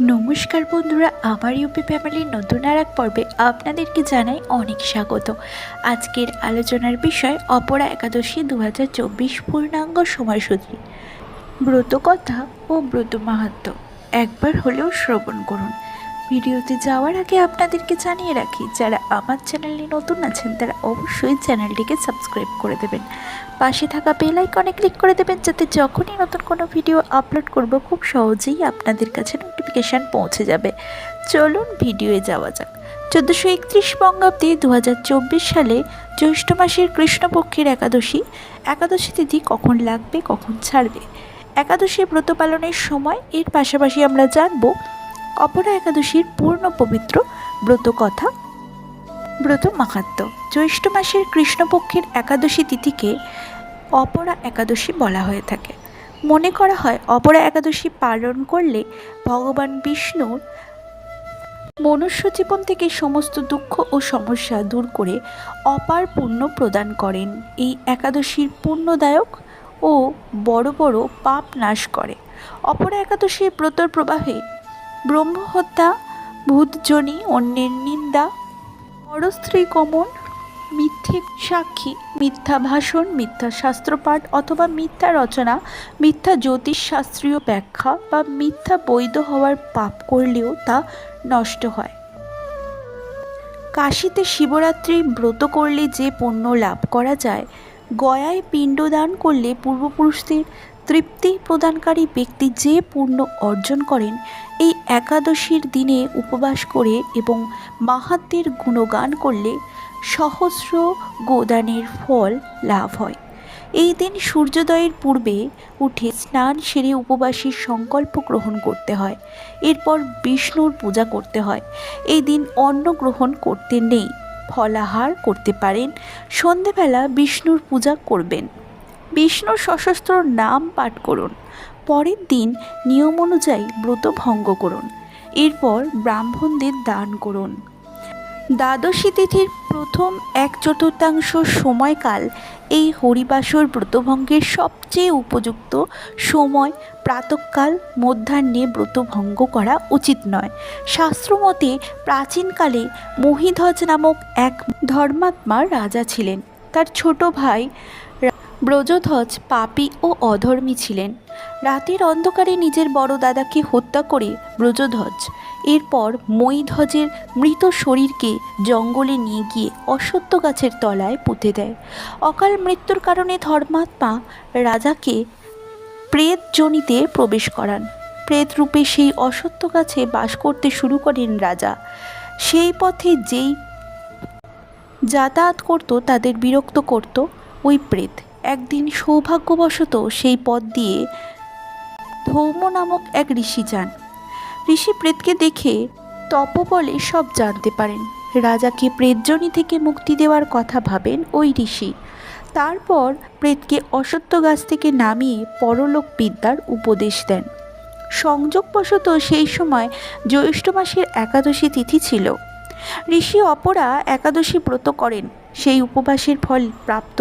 নমস্কার বন্ধুরা, আমার ইউপি ফ্যামিলির নতুন আর এক পর্বে আপনাদেরকে জানাই অনেক স্বাগত। আজকের আলোচনার বিষয় অপরা একাদশী দু হাজার চব্বিশ পূর্ণাঙ্গ সময়সূচি। ব্রতকথা ও ব্রত মাহাত্ম একবার হলেও শ্রবণ করুন। ভিডিওতে যাওয়ার আগে আপনাদেরকে জানিয়ে রাখি, যারা আমার চ্যানেলে নতুন আছেন, তারা অবশ্যই চ্যানেলটিকে সাবস্ক্রাইব করে দেবেন। পাশে থাকা বেল আইকনে ক্লিক করে দেবেন, যাতে যখনই নতুন কোনো ভিডিও আপলোড করব, খুব সহজেই আপনাদের কাছে নোটিফিকেশান পৌঁছে যাবে। চলুন ভিডিওয়ে যাওয়া যাক। চোদ্দোশো একত্রিশ বঙ্গাব্দে দু হাজার চব্বিশ সালে জ্যৈষ্ঠ মাসের কৃষ্ণপক্ষের একাদশী। একাদশী তিথি কখন লাগবে, কখন ছাড়বে? একাদশী ব্রত পালনের সময়, এর পাশাপাশি আমরা জানব অপরা একাদশীর পূর্ণ পবিত্র ব্রত কথা ব্রত মাহাত্ম জ্যৈষ্ঠ মাসের কৃষ্ণপক্ষের একাদশী তিথিকে অপরা একাদশী বলা হয়ে থাকে। মনে করা হয়, অপরা একাদশী পালন করলে ভগবান বিষ্ণুর মনুষ্য জীবন থেকে সমস্ত দুঃখ ও সমস্যা দূর করে অপার পুণ্য প্রদান করেন। এই একাদশীর পুণ্যদায়ক ও বড় বড় পাপ নাশ করে। অপরা একাদশীর ব্রতর প্রবাহে ব্রহ্মহত্যা, ভূতজনী, অন্যের নিন্দা, পরস্ত্রী কমন মিথ্যে সাক্ষী, মিথ্যা ভাষণ, মিথ্যা শাস্ত্রপাঠ অথবা মিথ্যা রচনা, মিথ্যা জ্যোতিষ শাস্ত্রীয় ব্যাখ্যা বা মিথ্যা বৈধ হওয়ার পাপ করলেও তা নষ্ট হয়। কাশীতে শিবরাত্রি ব্রত করলে যে পুণ্য লাভ করা যায়, গয়ায় পিণ্ডদান করলে পূর্বপুরুষদের তৃপ্তি প্রদানকারী ব্যক্তি যে পুণ্য অর্জন করেন, এই একাদশীর দিনে উপবাস করে এবং মাহাত্মের গুণগান করলে সহস্র গোদানের ফল লাভ হয়। এই দিন সূর্যোদয়ের পূর্বে উঠে স্নান সেরে উপবাসীর সংকল্প গ্রহণ করতে হয়। এরপর বিষ্ণুর পূজা করতে হয়। এই দিন অন্ন গ্রহণ করতে নেই, ফলাহার করতে পারেন। সন্ধেবেলা বিষ্ণুর পূজা করবেন। বিষ্ণুর সশস্ত্র নাম পাঠ করুন। পরের দিন নিয়ম অনুযায়ী ব্রত ভঙ্গ করুন। এরপর ব্রাহ্মণদের দান করুন। দ্বাদশী তিথির প্রথম এক চতুর্থাংশ সময়কাল এই হরিবাসর ব্রতভঙ্গের সবচেয়ে উপযুক্ত সময়। প্রাতকাল, মধ্যাহ্নে ব্রতভঙ্গ করা উচিত নয়। শাস্ত্রমতে প্রাচীনকালে মহিধ্বজ নামক এক ধর্মাত্মা রাজা ছিলেন। তার ছোট ভাই ব্রজধ্বজ পাপী ও অধর্মী ছিলেন। রাতের অন্ধকারে নিজের বড় দাদাকে হত্যা করে ব্রজধ্বজ, এরপর ময়ীধ্বজের মৃত শরীরকে জঙ্গলে নিয়ে গিয়ে অসত্য গাছের তলায় পুঁতে দেয়। অকাল মৃত্যুর কারণে ধর্মাত্মা রাজাকে প্রেত জনিতে প্রবেশ করান। প্রেত রূপে সেই অসত্য গাছে বাস করতে শুরু করেন রাজা। সেই পথে যেই যাতায়াত করত, তাদের বিরক্ত করত ওই প্রেত। একদিন সৌভাগ্যবশত সেই পথ দিয়ে ধৌম নামক এক ঋষি যান। ঋষি প্রেতকে দেখে তপবলে সব জানতে পারেন। রাজাকে প্রেতজনী থেকে মুক্তি দেওয়ার কথা ভাবেন ওই ঋষি। তারপর প্রেতকে অসত্য গাছ থেকে নামিয়ে পরলোক বিদ্যার উপদেশ দেন। সংযোগবশত সেই সময় জ্যৈষ্ঠ মাসের একাদশী তিথি ছিল। ঋষি অপরা একাদশী ব্রত করেন। সেই উপবাসের ফল প্রাপ্ত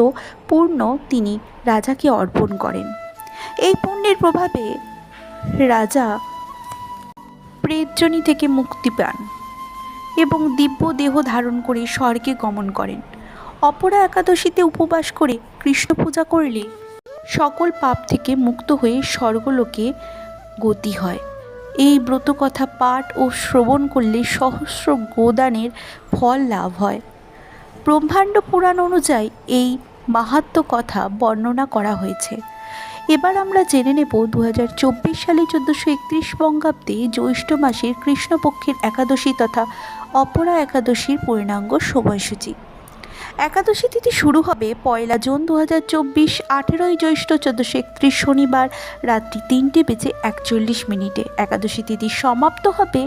পূর্ণ তিনি রাজাকে অর্পণ করেন। এই পুণ্যের প্রভাবে রাজা প্রেতজনী থেকে মুক্তি পান এবং দিব্য দেহ ধারণ করে স্বর্গে গমন করেন। অপরা একাদশীতে উপবাস করে কৃষ্ণ পূজা করলে সকল পাপ থেকে মুক্ত হয়ে স্বর্গলোকে গতি হয়। এই ব্রতকথা পাঠ ও শ্রবণ করলে সহস্র গোদানের ফল লাভ হয়। ব্রহ্মাণ্ড পুরাণ অনুযায়ী এই মাহাত্ম কথা বর্ণনা করা হয়েছে। এবার আমরা জেনে নেব দু হাজার চব্বিশ সালে চোদ্দোশো একত্রিশ বঙ্গাব্দে জ্যৈষ্ঠ মাসের কৃষ্ণপক্ষের একাদশী তথা অপরা একাদশীর পূর্ণাঙ্গ সময়সূচি। একাদশী তিথি শুরু হবে পয়লা জুন দু হাজার চব্বিশ, আঠেরোই জ্যৈষ্ঠ চোদ্দোশো একত্রিশ শনিবার, রাত্রি তিনটে বেজে একচল্লিশ মিনিটে। একাদশী তিথি সমাপ্ত হবে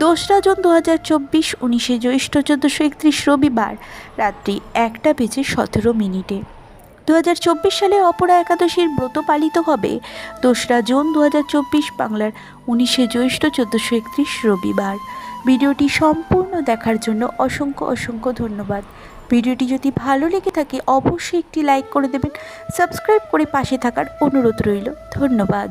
দোসরা জুন দু হাজার চব্বিশ, উনিশে জ্যৈষ্ঠ চোদ্দোশো একত্রিশ রবিবার, রাত্রি একটা বেজে সতেরো মিনিটে। দু হাজার চব্বিশ সালে অপরা একাদশীর ব্রত পালিত হবে দোসরা জুন দু হাজার চব্বিশ, বাংলার উনিশে জ্যৈষ্ঠ চোদ্দোশো একত্রিশ রবিবার। ভিডিওটি সম্পূর্ণ দেখার জন্য অসংখ্য অসংখ্য ধন্যবাদ। ভিডিওটি যদি ভালো লেগে থাকে, অবশ্যই একটি লাইক করে দেবেন। সাবস্ক্রাইব করে পাশে থাকার অনুরোধ রইল। ধন্যবাদ।